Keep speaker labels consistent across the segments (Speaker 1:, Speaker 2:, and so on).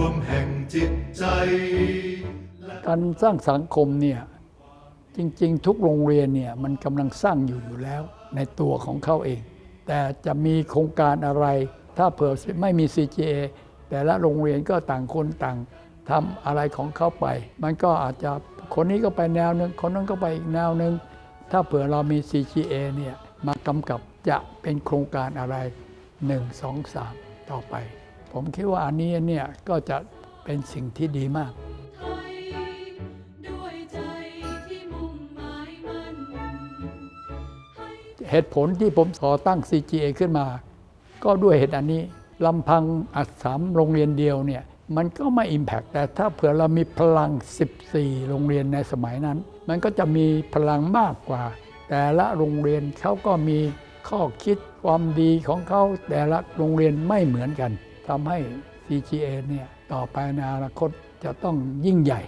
Speaker 1: วมแห่งจิตใจ
Speaker 2: การสร้างสังคมเนี่ยจริง ๆ ทุกโรงเรียนเนี่ยมันกำลังสร้างอยู่อยู่แล้วในตัวของเขาเอง แต่จะมีโครงการอะไร ถ้าเผื่อไม่มี CGA แต่ละโรงเรียนก็ต่างคนต่างทำอะไรของเขาไป มันก็อาจจะคนนี้ก็ไปแนวหนึ่งคนนั้นก็ไปอีกแนวหนึ่งถ้าเผื่อเรามี CGA เนี่ยมากำกับจะเป็นโครงการอะไร 1 2 3 ต่อไป ผมคิดว่าอันนี้เนี่ยก็จะเป็นสิ่งที่ดีมากเหตุผลที่ผมขอตั้ง CGA ขึ้นมา ก็ด้วยเหตุอันนี้ลำพังอัดสามโรงเรียนเดียวเนี่ยมันก็ไม่ Impact แต่ถ้าเผื่อเรามีพลัง 14 โรงเรียนในสมัยนั้น มันก็จะมีพลังมากกว่า แต่ละโรงเรียนเขาก็มีข้อคิดความดีของเขาแต่ละโรงเรียนไม่เหมือนกัน ทำให้ CGA เนี่ยต่อไปในอนาคตจะต้องยิ่งใหญ่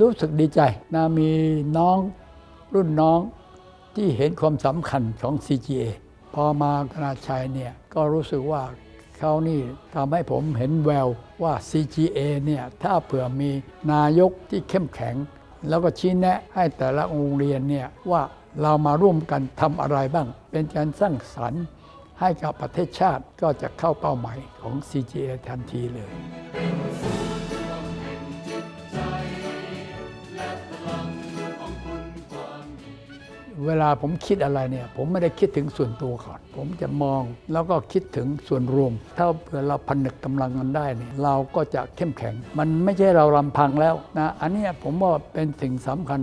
Speaker 2: รู้สึกดีใจนะมีน้องรุ่นน้องที่เห็นความสำคัญของ CGA พอมาธนาชัยเนี่ยก็รู้สึกว่าเขานี่ทำให้ผมเห็นแววว่า CGA เนี่ยถ้าเผื่อมีนายกที่เข้มแข็ง แล้วก็ชี้แนะให้แต่ละโรงเรียนเนี่ยว่าเรามาร่วมกันทำอะไรบ้าง เป็นการสร้างสรรค์ ให้กับประเทศชาติก็จะเข้าเป้าหมายของ CGA ทันทีเลยเวลาผมคิดอะไรเนี่ย ผมไม่ได้คิดถึงส่วนตัวก่อน ผมจะมองแล้วก็คิดถึงส่วนรวม ถ้าเผื่อเราผนึกกำลังกันได้เนี่ยเราก็จะเข้มแข็ง มันไม่ใช่เราลำพังแล้วนะอันนี้ผมว่าเป็นสิ่งสำคัญ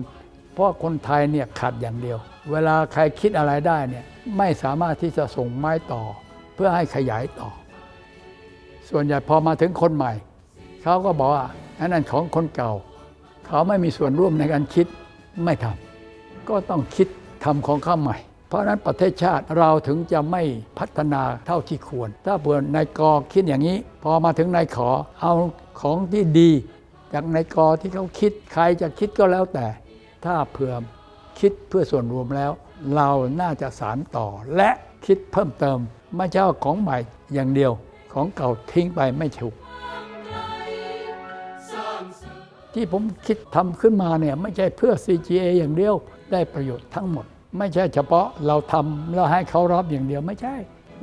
Speaker 2: เพราะคนไทยเนี่ยขาดอย่างเดียว เวลาใครคิดอะไรได้เนี่ย ไม่สามารถที่จะส่งไม้ต่อ เพื่อให้ขยายต่อ ส่วนใหญ่พอมาถึงคนใหม่ เขาก็บอกว่าอันนั้นของคนเก่า เขาไม่มีส่วนร่วมในการคิดไม่ทำก็ต้องคิดทำของข้าใหม่ เพราะนั้นประเทศชาติเราถึงจะไม่พัฒนาเท่าที่ควร ถ้าเผื่อนายกอคิดอย่างนี้ พอมาถึงนายขอเอาของที่ดี จากนายกอที่เขาคิดใครจะคิดก็แล้วแต่ ถ้าเผื่อคิดเพื่อส่วนรวมแล้ว เราน่าจะสารต่อและคิดเพิ่มเติม ไม่ใช่ว่าของใหม่อย่างเดียวของเก่าทิ้งไปไม่ถูกที่ผมคิดทำขึ้นมาเนี่ยไม่ใช่เพื่อ CGA อย่างเดียวได้ประโยชน์ทั้งหมด ไม่ใช่เฉพาะเราทำแล้วให้เขารับอย่างเดียวไม่ใช่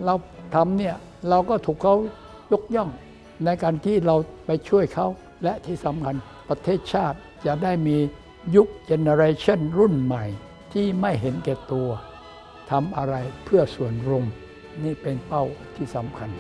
Speaker 2: เราทำเนี่ยเราก็ถูกเขายกย่อง ในการที่เราไปช่วยเขาและที่สำคัญประเทศชาติจะได้มียุคเจเนอเรชันรุ่นใหม่ ที่ไม่เห็นแก่ตัวทำอะไรเพื่อส่วนรวมนี่เป็นเป้าที่สำคัญ